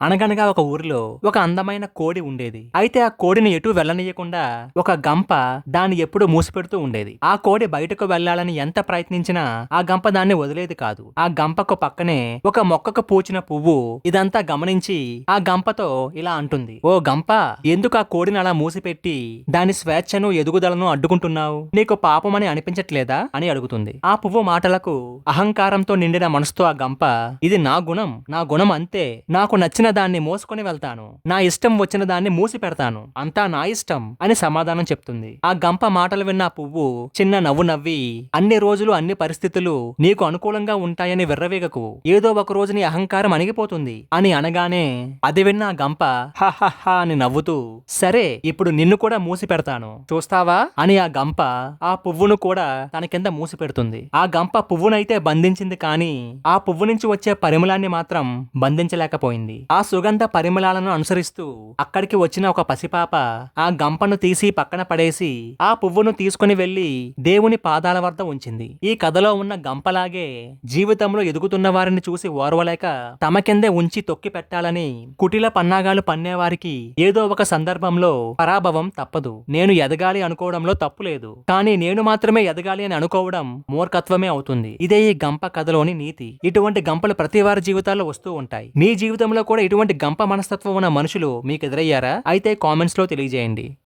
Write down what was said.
అనగనగా ఒక ఊరిలో ఒక అందమైన కోడి ఉండేది. అయితే ఆ కోడిని ఎటు వెళ్ళనీయకుండా ఒక గంప దాన్ని ఎప్పుడు మూసిపెడుతూ ఉండేది. ఆ కోడి బయటకు వెళ్ళాలని ఎంత ప్రయత్నించినా ఆ గంప దాన్ని వదిలేది కాదు. ఆ గంపకు పక్కనే ఒక మొక్కకు పూచిన పువ్వు ఇదంతా గమనించి ఆ గంపతో ఇలా అంటుంది. ఓ గంప ఎందుకు ఆ కోడిని అలా మూసిపెట్టి దాని స్వేచ్ఛను ఎదుగుదలను అడ్డుకుంటున్నావు? నీకు పాపమని అనిపించట్లేదా? అని అడుగుతుంది. ఆ పువ్వు మాటలకు అహంకారంతో నిండిన మనసుతో ఆ గంప ఇది నా గుణం నా గుణం అంతే. నాకు నచ్చిన దాన్ని మోసుకొని వెళ్తాను. నా ఇష్టం వచ్చిన దాన్ని మూసి పెడతాను. అంతా నా ఇష్టం అని సమాధానం చెప్తుంది. ఆ గంప మాటలు విన్న పువ్వు చిన్న నవ్వు నవ్వి అన్ని రోజులు అన్ని పరిస్థితులు నీకు అనుకూలంగా ఉంటాయని విర్రవేగకు ఏదో ఒక రోజు నీ అహంకారం అణిగిపోతుంది అని అనగానే అది విన్న ఆ గంప హహహ అని నవ్వుతూ సరే ఇప్పుడు నిన్ను కూడా మూసి పెడతాను. చూస్తావా? అని ఆ గంప ఆ పువ్వును కూడా తన కింద మూసి పెడుతుంది. ఆ గంప పువ్వునైతే బంధించింది కానీ ఆ పువ్వు నుంచి వచ్చే పరిమళాన్ని మాత్రం బంధించలేకపోయింది. ఆ సుగంధ పరిమళాలను అనుసరిస్తూ అక్కడికి వచ్చిన ఒక పసిపాప ఆ గంపను తీసి పక్కన పడేసి ఆ పువ్వును తీసుకుని వెళ్ళి దేవుని పాదాల వద్ద ఉంచింది. ఈ కథలో ఉన్న గంపలాగే జీవితంలో ఎదుగుతున్న వారిని చూసి ఓర్వలేక తమ కిందే ఉంచి తొక్కి పెట్టాలని కుటిల పన్నాగాలు పన్నేవారికి ఏదో ఒక సందర్భంలో పరాభవం తప్పదు. నేను ఎదగాలి అనుకోవడంలో తప్పు లేదు. కానీ నేను మాత్రమే ఎదగాలి అని అనుకోవడం మూర్ఖత్వమే అవుతుంది. ఇదే ఈ గంప కథలోని నీతి. ఇటువంటి గంపలు ప్రతి వారి జీవితాల్లో వస్తూ ఉంటాయి. మీ జీవితంలో కూడా ఇటువంటి గంప మనస్తత్వం ఉన్న మనుషులు మీకు ఎదురయ్యారా అయితే కామెంట్స్లో తెలియజేయండి.